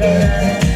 감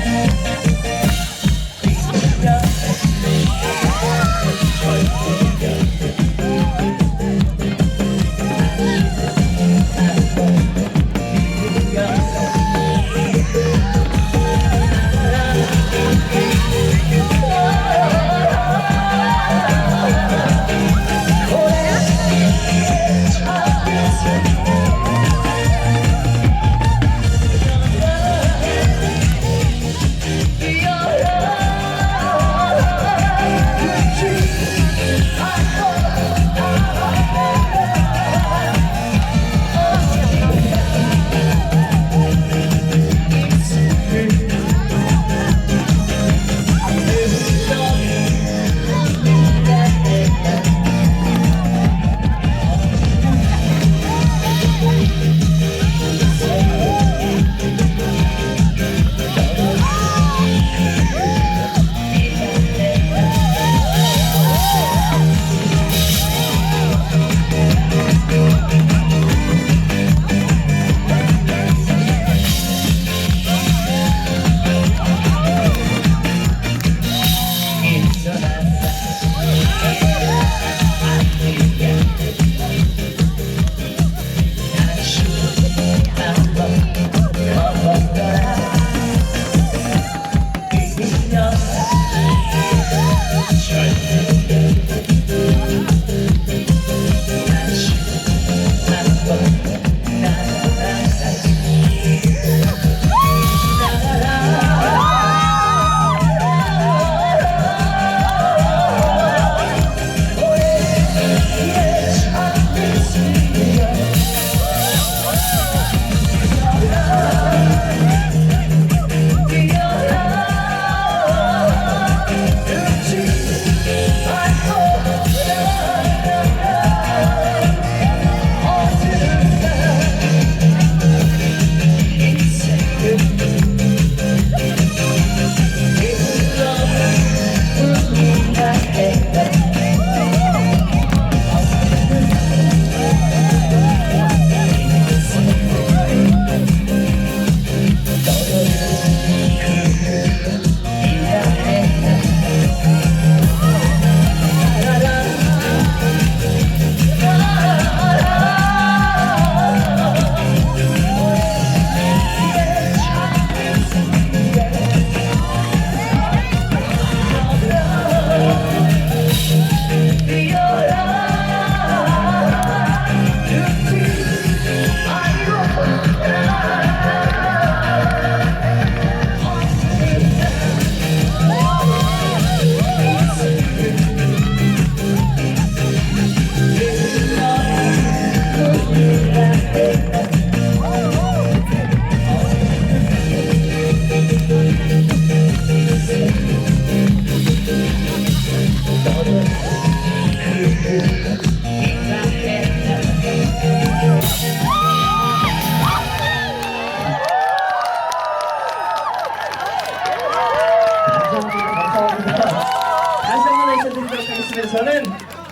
저는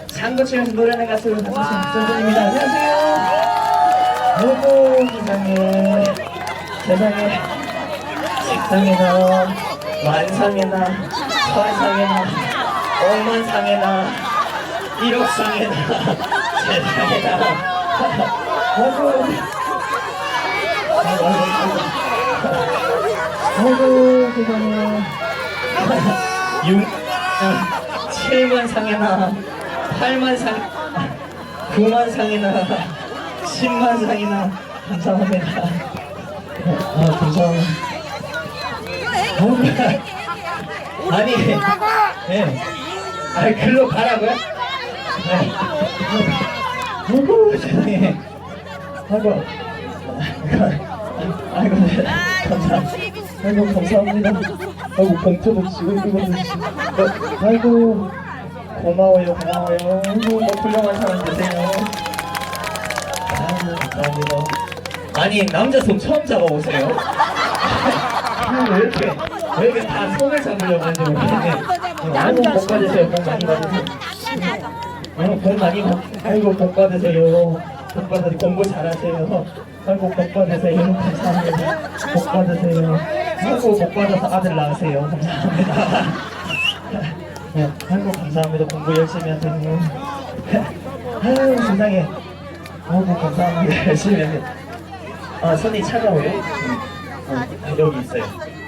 장거치면서 노래하는 가수 박정준입니다. 안녕하세요. 아이고 세상에 세상에 세상에나 만상에나 천상에나 억만상에나 일억상에나 세상에나 아이고 아이고 아이고 세상에 육, 아, 7만 상이나 8만 상, 9만 상이나 10만 상이나 감사합니다. 아, 감사합니다. 아, 아니, 예. 아니, 글로 가라고요? 네. 아이고, 세상에. 아이고. 아이고, 네. 감사합니다. 아이고, 감사합니다. 아이고, 봉투도 지고 이거는. 어, 아이고, 고마워요, 고마워요. 아이고, 뭐 훌륭한 사람 되세요. 아이고, 감사합니다. 아니, 남자 손 처음 잡아보세요. 아, 왜 이렇게, 왜 이렇게 다 손을 잡으려고 하는지 모르겠네. 아이고 복 받으세요 복 많이 받으세요 어, 복 많이 받 아이고 복 받으세요. 복 받으세요. 공부 잘하세요. 아이고 복 받으세요. 감사합니다. 복 받으세요. 아이고 복 받아서 아들 낳으세요. 감사합니다. 네, 아이고 감사합니다. 공부 열심히 하세요. 아유 세상에. 아이고 감사합니다. 열심히 하세요. 아 손이 차가워요? 응. 어, 여기 있어요. 어,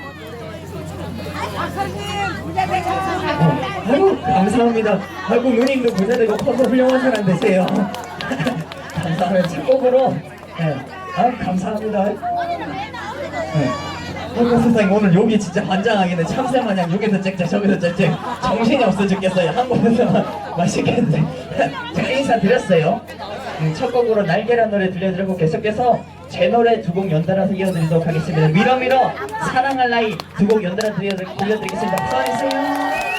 아이고 감사합니다. 아이고 누님도 부자 되고 커서 훌륭한 사람 되세요. 감사합니다. 최고로. 네. 아 감사합니다. 네. 아이고 세상에 오늘 여기 진짜 환장하겠네. 참새 마냥 여기서 짹짹 저기서 짹짹 정신이 없어 죽겠어요. 한국에서만 맛있겠는데. 제가 인사 드렸어요. 음, 첫 곡으로 날개란 노래 들려드리고 계속해서 제 노래 두 곡 연달아서 이어드리도록 하겠습니다. 미러미러 사랑할 나이 두 곡 연달아 들려드리, 들려드리겠습니다. 수고하세요.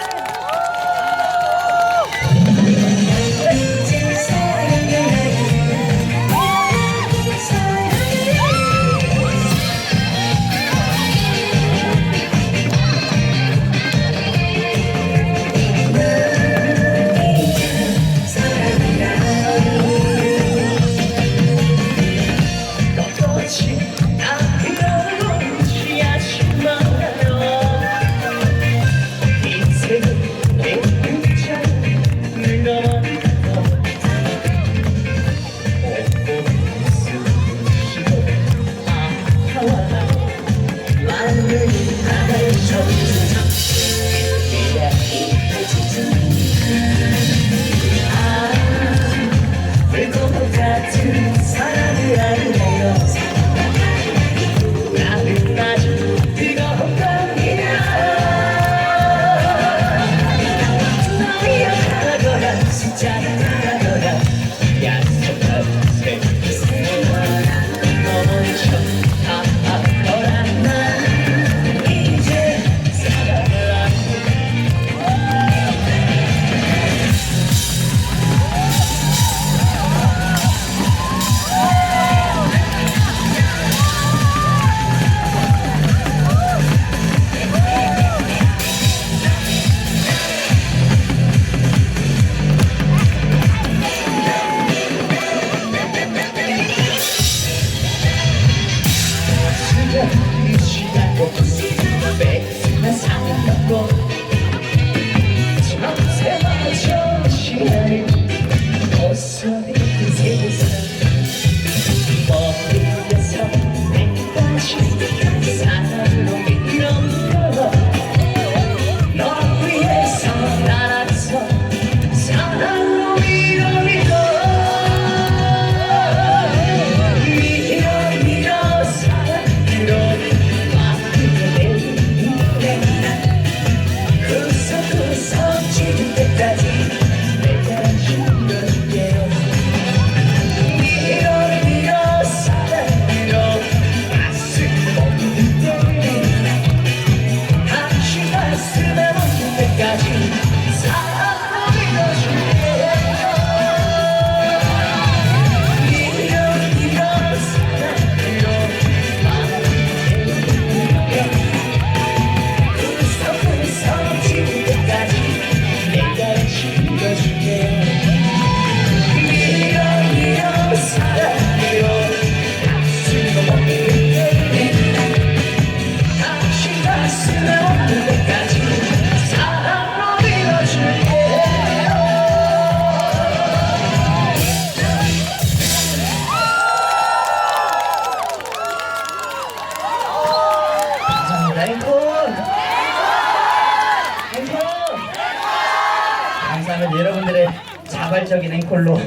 감사합니다 여러분들의 자발적인 앵콜로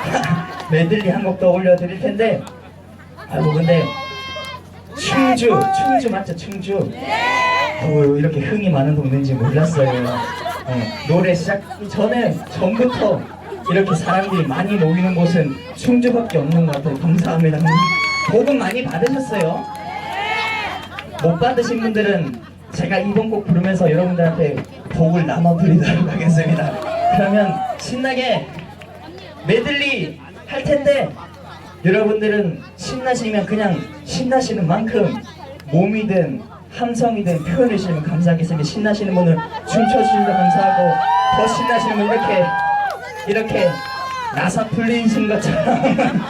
메들리 한곡더 올려드릴 텐데 아이고 근데 충주 충주 맞죠 충주 어, 이렇게 흥이 많은 동네인지 몰랐어요 어, 노래 시작 전에 전부터 이렇게 사람들이 많이 모이는 곳은 충주밖에 없는 것 같아요 감사합니다 복은 많이 받으셨어요? 못 받으신 분들은 제가 이번 곡 부르면서 여러분들한테 복을 나눠드리도록 하겠습니다. 그러면 신나게 메들리 할 텐데 여러분들은 신나시면 그냥 신나시는 만큼 몸이든 함성이든 표현을 주시면 감사하겠습니다. 신나시는 분은 춤춰주시면 감사하고 더 신나시는 분 이렇게 이렇게 나사 풀리신 것처럼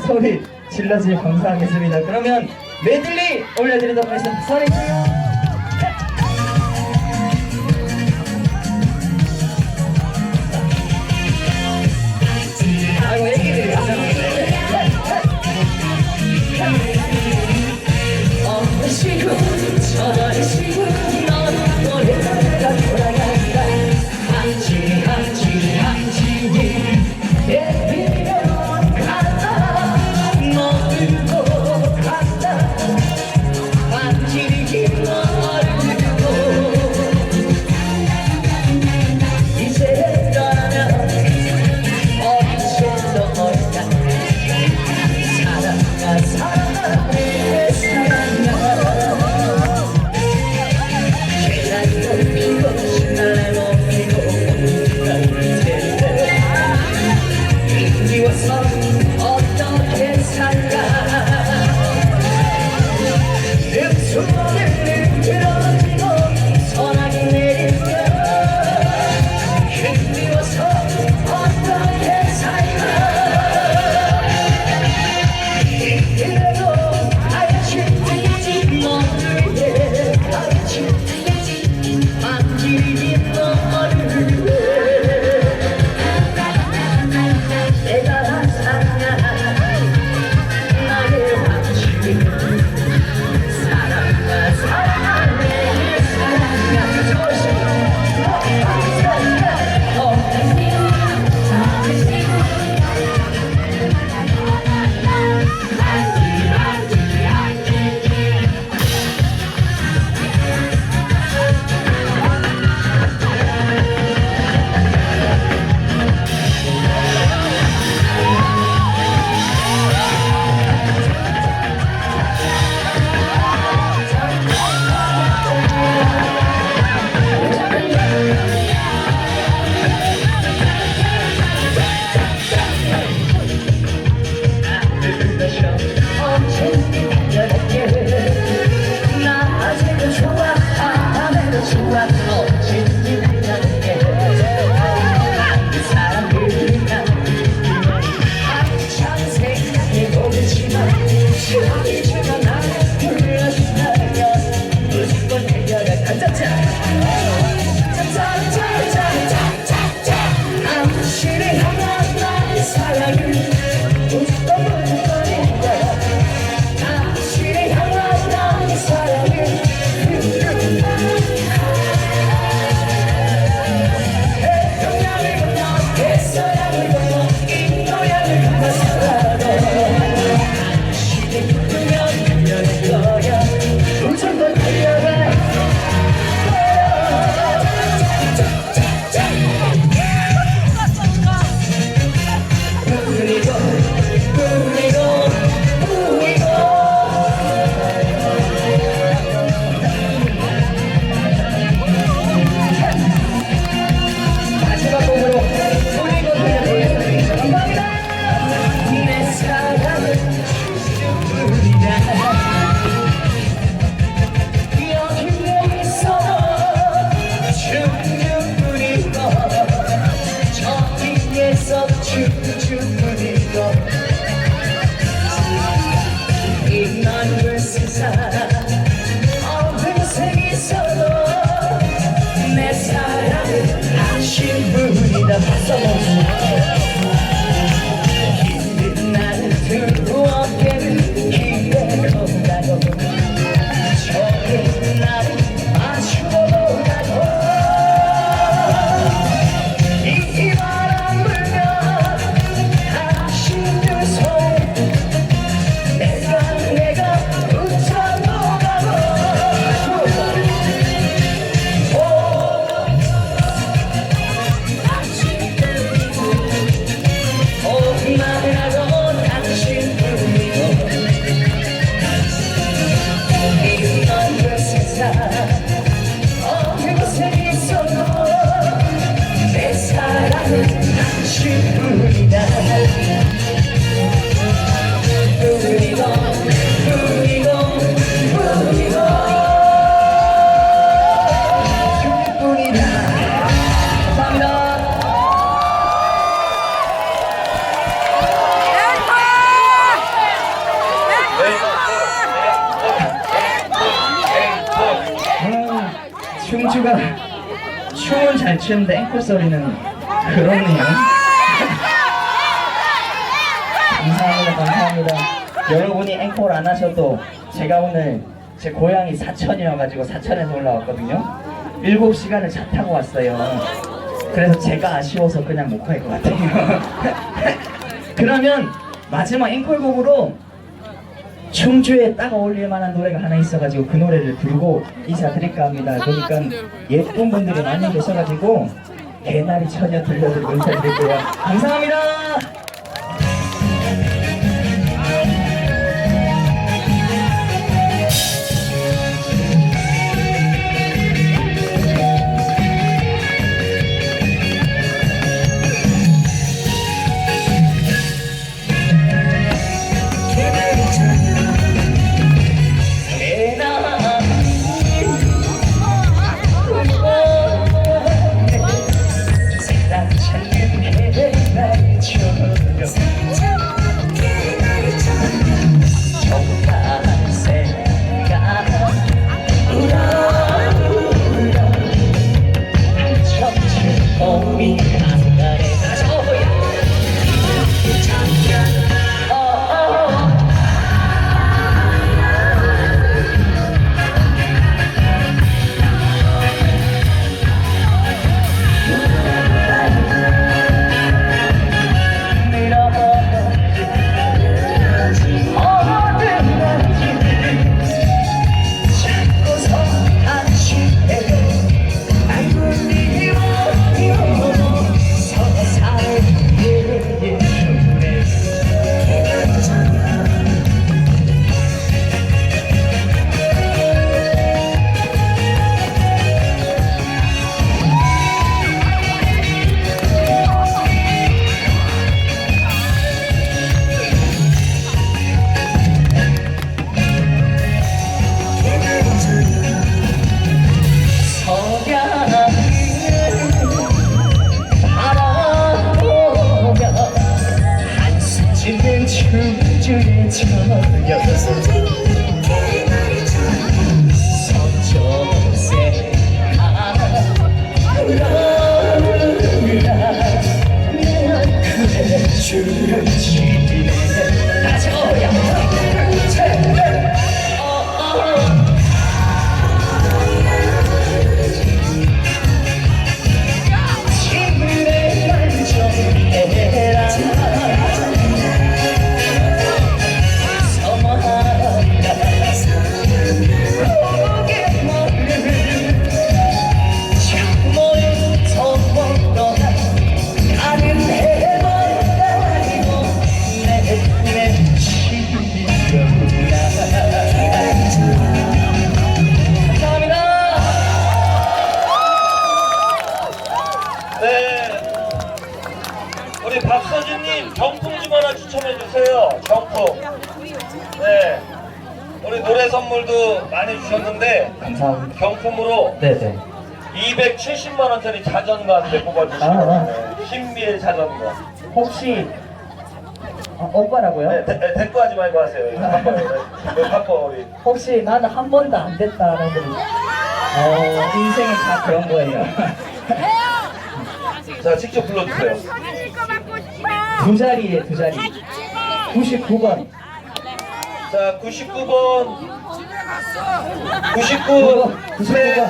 소리 질러주시면 감사하겠습니다. 그러면 메들리 올려드리도록 하겠습니다. 소리 추는데 앵콜 소리는 그렇네요. 감사합니다, 감사합니다. 여러분이 앵콜 안 하셔도 제가 오늘 제 고향이 사천이어가지고 사천에서 올라왔거든요. 7시간을 차 타고 왔어요. 그래서 제가 아쉬워서 그냥 못 갈 것 같아요. 그러면 마지막 앵콜곡으로 충주에 딱 어울릴 만한 노래가 하나 있어가지고 그 노래를 부르고 인사드릴까 합니다. 보니까 예쁜 분들이 많이 계셔가지고 개나리 처녀 들려드리고 인사드릴게요. 감사합니다. 경품으로 네네. 270만 원짜리 자전거 한대 아, 뽑아주시고 아. 네. 신비의 자전거. 혹시 어, 오빠라고요? 네, 대, 대꾸 하지 말고 하세요. 이거 바빠, 이거 바빠 우리. 혹시 나는 한 번도 안 됐다라는 어 인생은 다 그런 거예요. 자, 직접 불러주세요. 두 자리에 두 자리. 99번. 자, 99번. 99. 99번. 셋,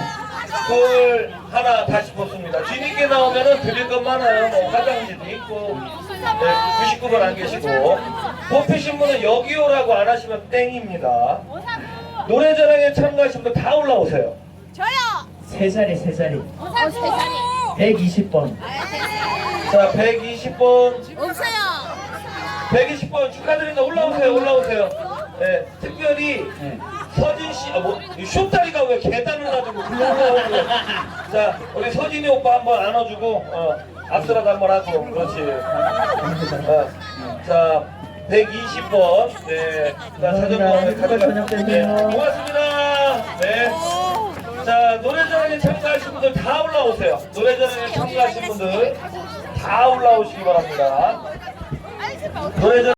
둘, 하나 다시 뽑습니다. 뒤늦게 나오면은 드릴 것 많아요. 뭐 화장지도 있고. 네, 99번 안 계시고. 뽑히신 분은 여기 오라고 안 하시면 땡입니다. 노래자랑에 참가하신 분들 다 올라오세요. 저요. 세 자리 세 자리. 오사구. 120번. 자, 120번. 없어요. 120번 축하드립니다. 올라오세요, 올라오세요. 네, 특별히 네. 서진 씨, 아, 뭐, 이 쇼다리가 왜 계단을 놔두고 굴러가는 거야? 자, 우리 서진이 오빠 한번 안아주고, 어, 악수라도 한번 하고, 그렇지. 어, 자, 120번. 네. 자, 감사합니다. 가져가. 되세요. 고맙습니다. 네. 자, 노래자랑에 참가하신 분들 다 올라오세요. 노래자랑에 참가하신 분들 다 올라오시기 바랍니다. 노래자랑